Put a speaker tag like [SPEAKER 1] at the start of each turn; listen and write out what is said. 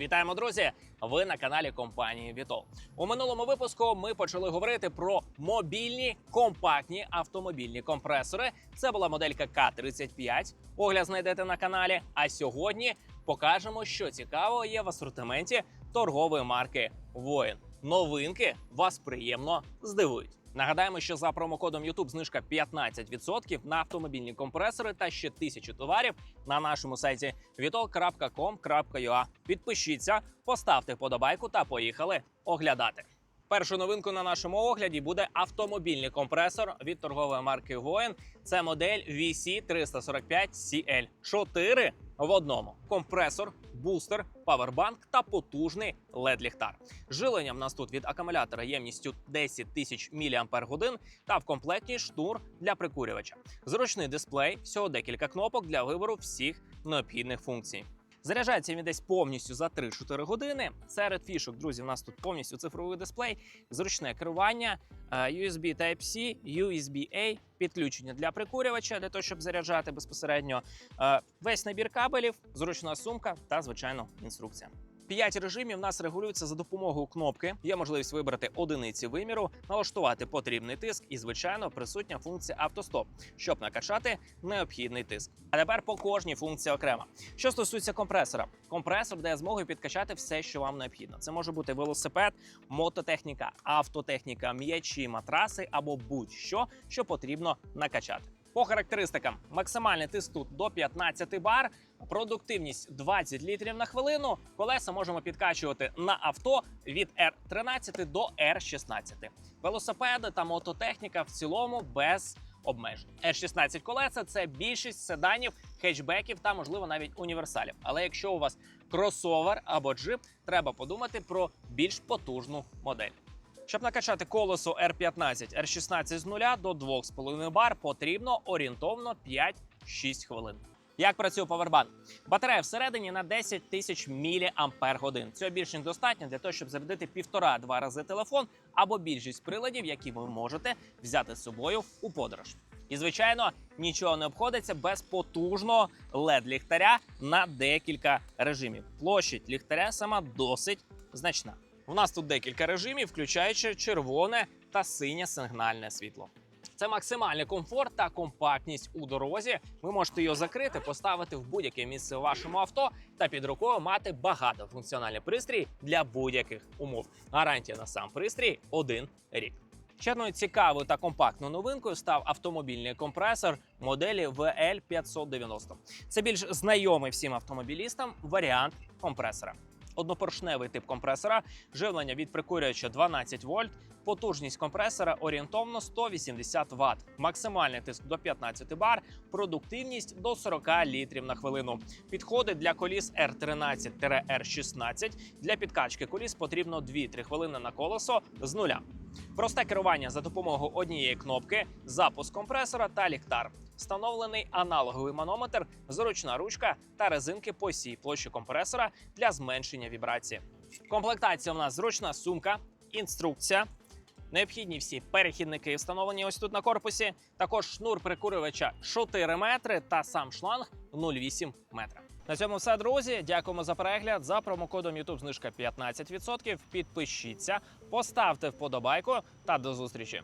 [SPEAKER 1] Вітаємо, друзі! Ви на каналі компанії Вітол. У минулому випуску ми почали говорити про мобільні компактні автомобільні компресори. Це була моделька К-35. Огляд знайдете на каналі. А сьогодні покажемо, що цікавого є в асортименті торгової марки Воїн. Новинки вас приємно здивують. Нагадаємо, що за промокодом YouTube знижка 15% на автомобільні компресори та ще тисячу товарів на нашому сайті vitol.com.ua. Підпишіться, поставте вподобайку та поїхали оглядати. Першу новинку на нашому огляді буде автомобільний компресор від торгової марки Воїн. Це модель VC345CL. 4 в одному: компресор, бустер, павербанк та потужний led ліхтар Жилення в нас тут від акумулятора ємністю 10 тисяч мАч та в комплекті шнур для прикурювача. Зручний дисплей, всього декілька кнопок для вибору всіх необхідних функцій. Заряджається він десь повністю за 3-4 години. Серед фішок, друзі, в нас тут повністю цифровий дисплей, зручне керування, е, USB Type-C, USB-A, підключення для прикурювача для того, щоб заряджати безпосередньо. е, Весь набір кабелів, зручна сумка та, звичайно, інструкція. П'ять режимів нас регулюються за допомогою кнопки. Є можливість вибрати одиниці виміру, налаштувати потрібний тиск і, звичайно, присутня функція автостоп, щоб накачати необхідний тиск. А тепер по кожній функції окремо. Що стосується компресора, компресор дає змогу підкачати все, що вам необхідно. Це може бути велосипед, мототехніка, автотехніка, м'ячі, матраси або будь-що, що потрібно накачати. По характеристикам, максимальний тиск тут до 15 бар, продуктивність 20 літрів на хвилину. Колеса можемо підкачувати на авто від R13 до R16. Велосипеди та мототехніка в цілому без обмежень. R16 колеса це більшість седанів, хетчбеків та, можливо, навіть універсалів. Але якщо у вас кросовер або джип, треба подумати про більш потужну модель. Щоб накачати колесо R15, R16 з 0 до 2,5 бар, потрібно орієнтовно 5-6 хвилин. Як працює павербанк? Батарея всередині на 10 тисяч мАч. Цього більш ніж достатньо для того, щоб зарядити півтора-два рази телефон або більшість приладів, які ви можете взяти з собою у подорож. І звичайно, нічого не обходиться без потужного led ліхтаря на декілька режимів. Площадь ліхтаря сама досить значна. У нас тут декілька режимів, включаючи червоне та синє сигнальне світло. Це максимальний комфорт та компактність у дорозі. Ви можете його закрити, поставити в будь-яке місце у вашому авто та під рукою мати багатофункціональний пристрій для будь-яких умов. Гарантія на сам пристрій один рік. Ще одною цікавою та компактною новинкою став автомобільний компресор моделі VL590. Це більш знайомий всім автомобілістам варіант компресора. Однопоршневий тип компресора, живлення від прикурювача 12 вольт, потужність компресора орієнтовно 180 Вт, максимальний тиск до 15 бар, продуктивність до 40 літрів на хвилину. Підходить для коліс R13-R16. Для підкачки коліс потрібно 2-3 хвилини на колесо з нуля. Просте керування за допомогою однієї кнопки, запуск компресора та ліхтар. Встановлений аналоговий манометр, зручна ручка та резинки по всій площі компресора для зменшення вібрації. Комплектація у нас зручна сумка, інструкція. Необхідні всі перехідники встановлені ось тут на корпусі. Також шнур прикурювача 4 метри та сам шланг 0,8 метра. На цьому все, друзі. Дякуємо за перегляд. За промокодом YouTube знижка 15%. Підпишіться, поставте вподобайку та до зустрічі.